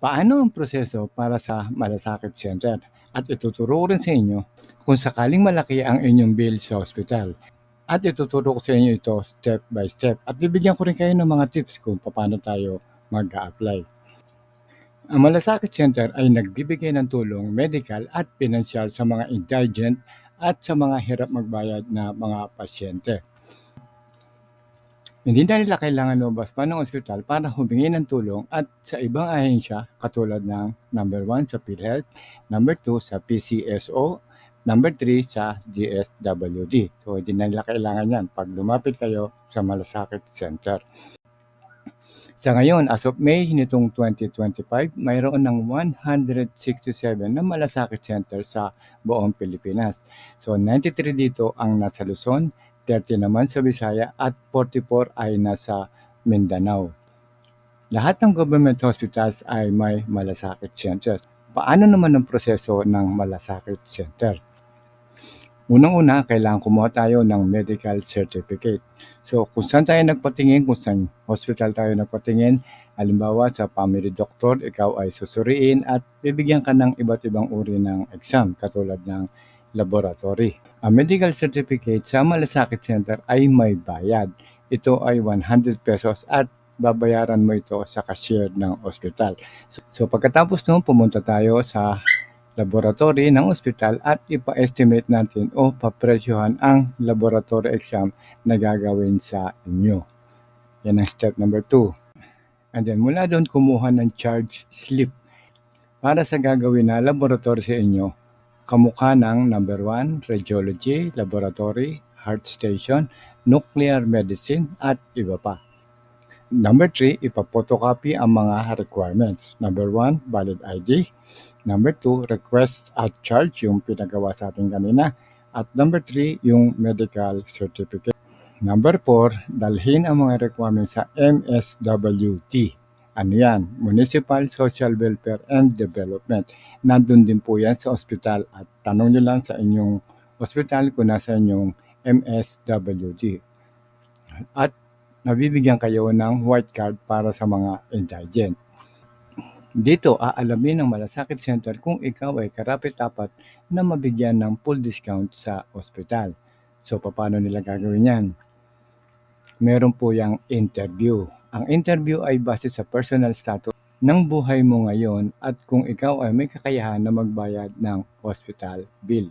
Paano ang proseso para sa Malasakit Center? At ituturo ko rin sa inyo kung sakaling malaki ang inyong bill sa ospital. At ituturo ko sa inyo ito step by step. At bibigyan ko rin kayo ng mga tips kung paano tayo mag-a-apply. Ang Malasakit Center ay nagbibigay ng tulong medical at pinansyal sa mga indigent at sa mga hirap magbayad na mga pasyente. Hindi na nila kailangan lumabas pa ng ospital para humingi ng tulong at sa ibang ahensya katulad ng number 1 sa PhilHealth, number 2 sa PCSO, number 3 sa DSWD. So hindi na nila kailangan yan pag lumapit kayo sa Malasakit Center. Sa ngayon, as of May nitong 2025, mayroon ng 167 na Malasakit Center sa buong Pilipinas. So 93 dito ang nasa Luzon, 30 naman sa Bisaya at 44 ay nasa Mindanao. Lahat ng government hospitals ay may malasakit center. Paano naman ang proseso ng malasakit center? Unang-una, kailangan kumuha tayo ng medical certificate. So, kung saan tayo nagpatingin, kung saan hospital tayo nagpatingin, halimbawa sa family doctor, ikaw ay susuriin at bibigyan ka ng iba't ibang uri ng exam, katulad ng laboratory. Ang medical certificate sa Malasakit Center ay may bayad. Ito ay 100 pesos at babayaran mo ito sa cashier ng ospital. So, so pagkatapos nun, pumunta tayo sa laboratory ng ospital at ipa-estimate natin o papresyohan ang laboratory exam na gagawin sa inyo. Yan ang step number 2. And then mula doon kumuha ng charge slip para sa gagawin na laboratory sa inyo kamukha ng number 1, radiology, laboratory, heart station, nuclear medicine, at iba pa. Number 3, ipapotocopy ang mga requirements. Number 1, valid ID. Number 2, request at charge, yung pinagawa sa atin kanina. At number 3, yung medical certificate. Number 4, dalhin ang mga requirements sa MSWT. Ano yan? Municipal Social Welfare and Development. Nandun din po yan sa ospital at tanong nyo lang sa inyong ospital kung nasa inyong MSWT. At nabibigyan kayo ng white card para sa mga indigent. Dito, aalamin ng Malasakit Center kung ikaw ay karapit-dapat na mabigyan ng full discount sa ospital. So, paano nila gagawin yan? Meron po yung interview. Ang interview ay base sa personal status ng buhay mo ngayon at kung ikaw ay may kakayahan na magbayad ng hospital bill.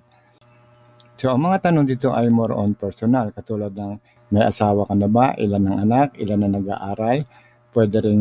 So, ang mga tanong dito ay more on personal, katulad ng may asawa ka na ba, ilan ang anak, ilan na nag-aaral, pwede rin